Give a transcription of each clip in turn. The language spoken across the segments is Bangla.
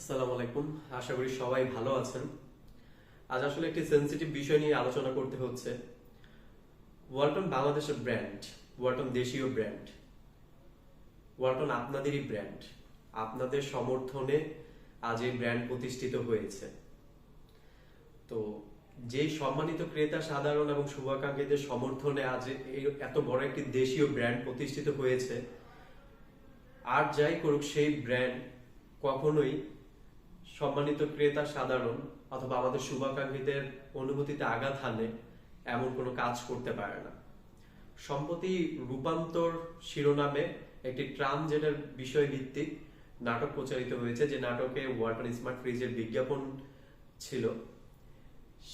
আসসালামু আলাইকুম। আশা করি সবাই ভালো আছেন। আজ আসলে একটি সেন্সিটিভ বিষয় নিয়ে আলোচনা করতে হচ্ছে। ওয়ালটন বাংলাদেশের ব্র্যান্ড ওয়ালটন দেশীয় ব্র্যান্ড ওয়ালটন আপনাদেরই ব্র্যান্ড আপনাদের সমর্থনে আজ এই ব্র্যান্ড প্রতিষ্ঠিত হয়েছে। তো যেই সম্মানিত ক্রেতা, সাধারণ এবং শুভাকাঙ্ক্ষীদের সমর্থনে আজ এই এত বড় একটি দেশীয় ব্র্যান্ড প্রতিষ্ঠিত হয়েছে, আর যাই করুক, সেই ব্র্যান্ড কখনোই সম্মানিত ক্রেতা সাধারণ অথবা আমাদের শুভাকাঙ্ক্ষীদের অনুভূতিতে আঘাত হানে এমন কোনো কাজ করতে পারে না। সম্প্রতি রূপান্তর শিরোনামে একটি যেটার বিষয় ভিত্তিক নাটক প্রচারিত হয়েছে, যে নাটকে ওয়ালটন স্মার্ট ফ্রিজের বিজ্ঞাপন ছিল।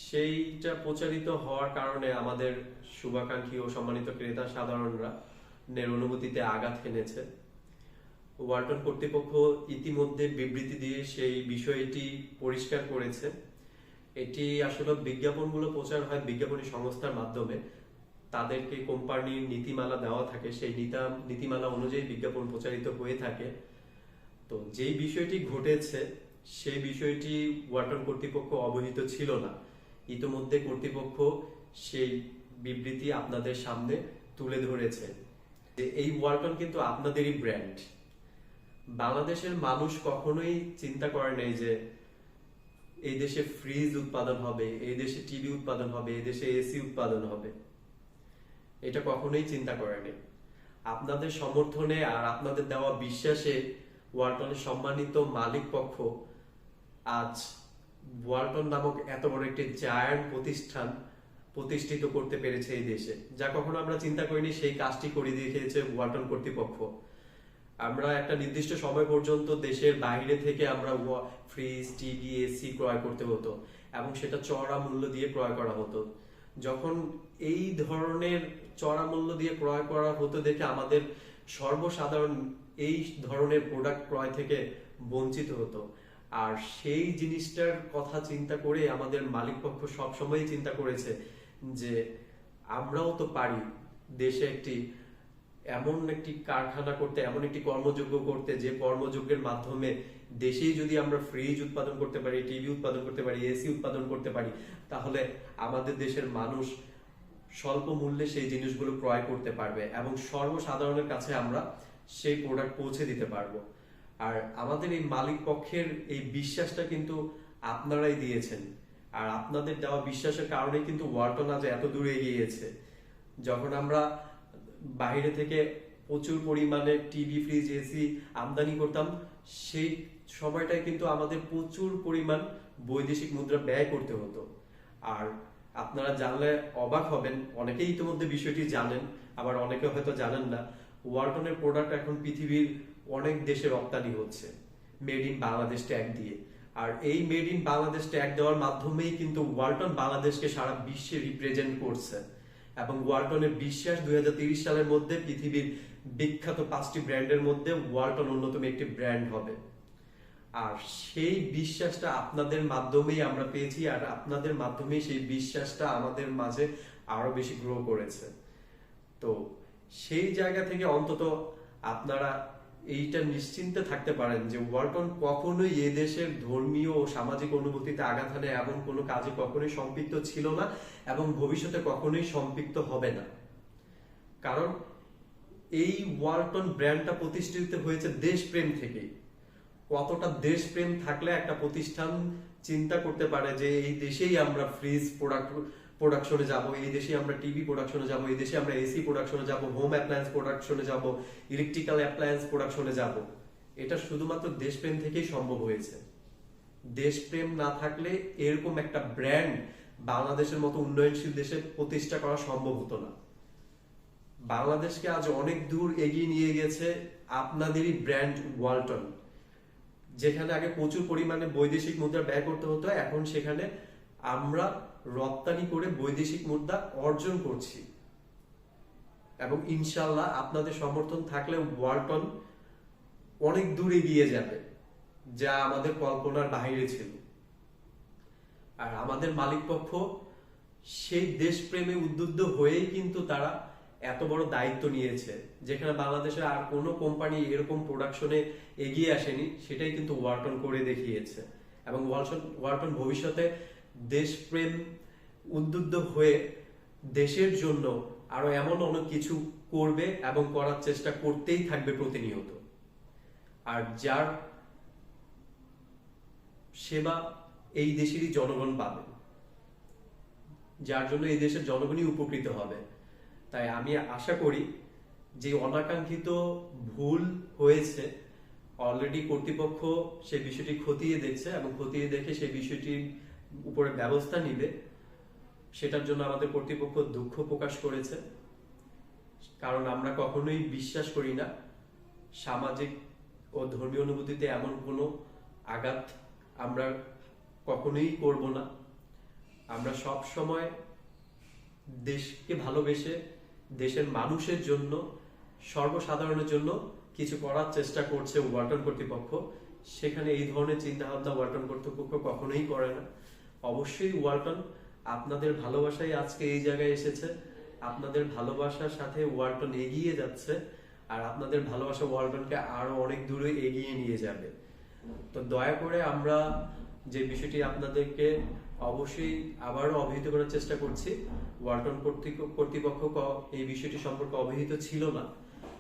সেইটা প্রচারিত হওয়ার কারণে আমাদের শুভাকাঙ্ক্ষী ও সম্মানিত ক্রেতা সাধারণরা নের অনুভূতিতে আঘাত হেনেছে। ওয়ালটন কর্তৃপক্ষ ইতিমধ্যে বিবৃতি দিয়ে সেই বিষয়টি পরিষ্কার করেছে। এটি আসলে বিজ্ঞাপনগুলো প্রচার হয় বিজ্ঞাপনী সংস্থার মাধ্যমে। তাদেরকে কোম্পানির নীতিমালা দেওয়া থাকে, সেই নীতা, নীতিমালা অনুযায়ী বিজ্ঞাপন প্রচারিত হয়ে থাকে। তো যেই বিষয়টি ঘটেছে সেই বিষয়টি ওয়ালটন কর্তৃপক্ষ অবহিত ছিল না। ইতিমধ্যে কর্তৃপক্ষ সেই বিবৃতি আপনাদের সামনে তুলে ধরেছে। যে এই ওয়ালটন কিন্তু আপনাদেরই ব্র্যান্ড। বাংলাদেশের মানুষ কখনোই চিন্তা করে নাই যে এই দেশে ফ্রিজ উৎপাদন হবে, এই দেশে টিভি উৎপাদন হবে, এই দেশে এসি উৎপাদন হবে। এটা কখনোই চিন্তা করেনি আপনাদের সমর্থনে আর আপনাদের দেওয়া বিশ্বাসে ওয়ালটনের সম্মানিত মালিক পক্ষ আজ ওয়ালটন নামক এত বড় একটি জায়ান্ট প্রতিষ্ঠান প্রতিষ্ঠিত করতে পেরেছে এই দেশে। যা কখনো আমরা চিন্তা করিনি, সেই কাজটি করে দেখিয়েছে ওয়ালটন কর্তৃপক্ষ। আমরা একটা নির্দিষ্ট সময় পর্যন্ত দেশের বাইরে থেকে আমরা ফ্রিজ টিভি এসি ক্রয় করতে হতো এবং সেটা চড়া মূল্য দিয়ে ক্রয় করা হতো। যখন এই ধরনের চড়া মূল্য দিয়ে ক্রয় করা হতো দেখে আমাদের সর্বসাধারণ এই ধরনের প্রোডাক্ট ক্রয় থেকে বঞ্চিত হতো। আর সেই জিনিসটার কথা চিন্তা করে আমাদের মালিক পক্ষ সবসময় চিন্তা করেছে যে আমরাও তো পারি দেশে একটি এমন একটি কারখানা করতে, এমন একটি কর্মযোগ্য করতে, যে কর্মযোগ্যের মাধ্যমে দেশেই যদি আমরা ফ্রিজ উৎপাদন করতে পারি টিভি উৎপাদন করতে পারি এসি উৎপাদন করতে পারি, তাহলে আমাদের দেশের মানুষ স্বল্প মূল্যে সেই জিনিসগুলো ক্রয় করতে পারবে এবং সর্বসাধারণের কাছে আমরা সেই প্রোডাক্ট পৌঁছে দিতে পারব। আর আমাদের এই মালিক পক্ষের এই বিশ্বাসটা কিন্তু আপনারাই দিয়েছেন। আর আপনাদের দেওয়া বিশ্বাসের কারণে কিন্তু ওয়ালটন আজ এত দূরে এগিয়ে গেছে যখন আমরা বাইরে থেকে প্রচুর পরিমাণে টিভি ফ্রিজ এসি আমদানি করতাম। সেই সময়টায় কিন্তু আমাদের প্রচুর পরিমাণ বৈদেশিক মুদ্রা ব্যয় করতে হতো। আর আপনারা জানলে অবাক হবেন, অনেকেই ইতিমধ্যে বিষয়টি জানেন, আবার অনেকে হয়তো জানেন না ওয়ালটনের প্রোডাক্ট এখন পৃথিবীর অনেক দেশে রপ্তানি হচ্ছে। মেড ইন বাংলাদেশ ট্যাগ দিয়ে। আর এই মেড ইন বাংলাদেশ ট্যাগ দেওয়ার মাধ্যমেই কিন্তু ওয়ালটন বাংলাদেশকে সারা বিশ্বে রিপ্রেজেন্ট করছে। এবং ওয়ালটনের বিশ্বাস দুই সালের মধ্যে পৃথিবীর বিখ্যাত পাঁচটি ব্র্যান্ডের মধ্যে ওয়ালটন অন্যতম একটি ব্র্যান্ড হবে। আর সেই বিশ্বাসটা আপনাদের মাধ্যমেই আমরা পেয়েছি, আর আপনাদের মাধ্যমেই সেই বিশ্বাসটা আমাদের মাঝে আরও বেশি গ্রো করেছে। তো সেই জায়গা থেকে অন্তত আপনারা এইটা নিশ্চিন্তে থাকতে পারেন যে ওয়ালটন কখনোই এ দেশের ধর্মীয় ও সামাজিক অনুভূতিতে আঘাত হানে এমন কোনো কাজে কখনোই সম্পৃক্ত ছিল না এবং ভবিষ্যতে কখনোই সম্পৃক্ত হবে না। কারণ এই ওয়ালটন ব্র্যান্ডটা প্রতিষ্ঠিত হয়েছে দেশপ্রেম থেকে। কতটা দেশপ্রেম থাকলে একটা প্রতিষ্ঠান চিন্তা করতে পারে যে এই দেশেই আমরা ফ্রিজ প্রোডাক্ট প্রোডাকশনে যাব, এই দেশে আমরা টিভি প্রোডাকশনে যাব, এই দেশে আমরা এসি প্রোডাকশনে যাব হোম অ্যাপ্লায়েন্স প্রোডাকশনে যাব ইলেকট্রিক্যাল অ্যাপ্লায়েন্স প্রোডাকশনে যাব। এটা শুধুমাত্র দেশপ্রেম থেকেই সম্ভব হয়েছে। দেশপ্রেম না থাকলে এরকম একটা ব্র্যান্ড বাংলাদেশের মতো উন্নয়নশীল দেশে প্রতিষ্ঠা করা সম্ভব হতো না। বাংলাদেশকে আজ অনেক দূর এগিয়ে নিয়ে গেছে আপনাদেরই ব্র্যান্ড ওয়ালটন যেখানে আগে প্রচুর পরিমাণে বৈদেশিক মুদ্রা ব্যয় করতে হতো, এখন সেখানে আমরা রপ্তানি করে বৈদেশিক মুদ্রা অর্জন করছি। এবং ইনশাল্লাহ আপনাদের সমর্থন থাকলে ওয়ালটন অনেক দূর এগিয়ে যাবে, যা আমাদের কল্পনার বাইরে ছিল। আর আমাদের মালিক পক্ষ সেই দেশপ্রেমে উদ্বুদ্ধ হয়েই কিন্তু তারা এত বড় দায়িত্ব নিয়েছে, যেখানে বাংলাদেশে আর কোনো কোম্পানি এরকম প্রোডাকশনে এগিয়ে আসেনি, সেটাই কিন্তু ওয়ালটন করে দেখিয়েছে। এবং ওয়ালটন ওয়ালটন ভবিষ্যতে দেশপ্রেম উদ্বুদ্ধ হয়ে দেশের জন্য আরও এমন অনেক কিছু করবে এবং করার চেষ্টা করতেই থাকবে প্রতিনিয়ত। আর যার সেবা এই দেশেরই জনগণ পাবে। যার জন্য এই দেশের জনগণই উপকৃত হবে। তাই আমি আশা করি যে অনাকাঙ্ক্ষিত ভুল হয়েছে অলরেডি কর্তৃপক্ষ সেই বিষয়টি খতিয়ে দেখছে এবং খতিয়ে দেখে সেই বিষয়টির উপরে ব্যবস্থা নিবে, সেটার জন্য আমাদের কর্তৃপক্ষ দুঃখ প্রকাশ করেছে। কারণ আমরা কখনোই বিশ্বাস করি না, সামাজিক ও ধর্মীয় অনুভূতিতে এমন কোনো আঘাত আমরা কখনোই করব না। আমরা সব সময় দেশকে ভালোবেসে, দেশের মানুষের জন্য, সর্বসাধারণের জন্য কিছু করার চেষ্টা করছে ওয়ালটন কর্তৃপক্ষ। সেখানে এই ধরনের চিন্তা ভাবনা ওয়ালটন কর্তৃপক্ষ কখনোই করে না। অবশ্যই, ওয়ালটন, আপনাদের ভালোবাসাই আজকে এই জায়গায় এসেছে। আপনাদের ভালোবাসার সাথে ওয়ালটন এগিয়ে যাচ্ছে আর আপনাদের ভালোবাসা ওয়ালটনকে আরও অনেক দূরে এগিয়ে নিয়ে যাবে। তো দয়া করে আমরা যে বিষয়টি আপনাদেরকে অবশ্যই আবারও অবহিত করার চেষ্টা করছি, ওয়ালটন কর্তৃপক্ষ এই বিষয়টি সম্পর্কে অবহিত ছিল না।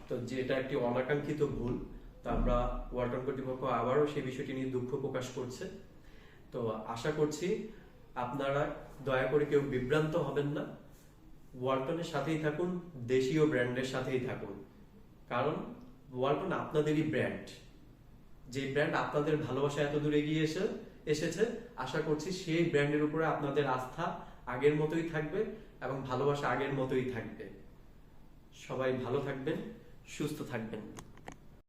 তো যেটা একটি অনাকাঙ্ক্ষিত ভুল, তো আমরা ওয়ালটন কর্তৃপক্ষ আবারও সেই বিষয়টি নিয়ে দুঃখ প্রকাশ করছে। তো আশা করছি আপনারা দয়া করে কেউ বিভ্রান্ত হবেন না। ওয়ালটনের সাথেই থাকুন, দেশীয় ব্র্যান্ডের সাথেই থাকুন। কারণ ওয়ালটন আপনাদেরই ব্র্যান্ড। যে ব্র্যান্ড আপনাদের ভালোবাসা এত দূর এগিয়ে এসে, এসেছে, আশা করছি সেই ব্র্যান্ডের উপরে আপনাদের আস্থা আগের মতোই থাকবে এবং ভালোবাসা আগের মতোই থাকবে। সবাই ভালো থাকবেন, সুস্থ থাকবেন।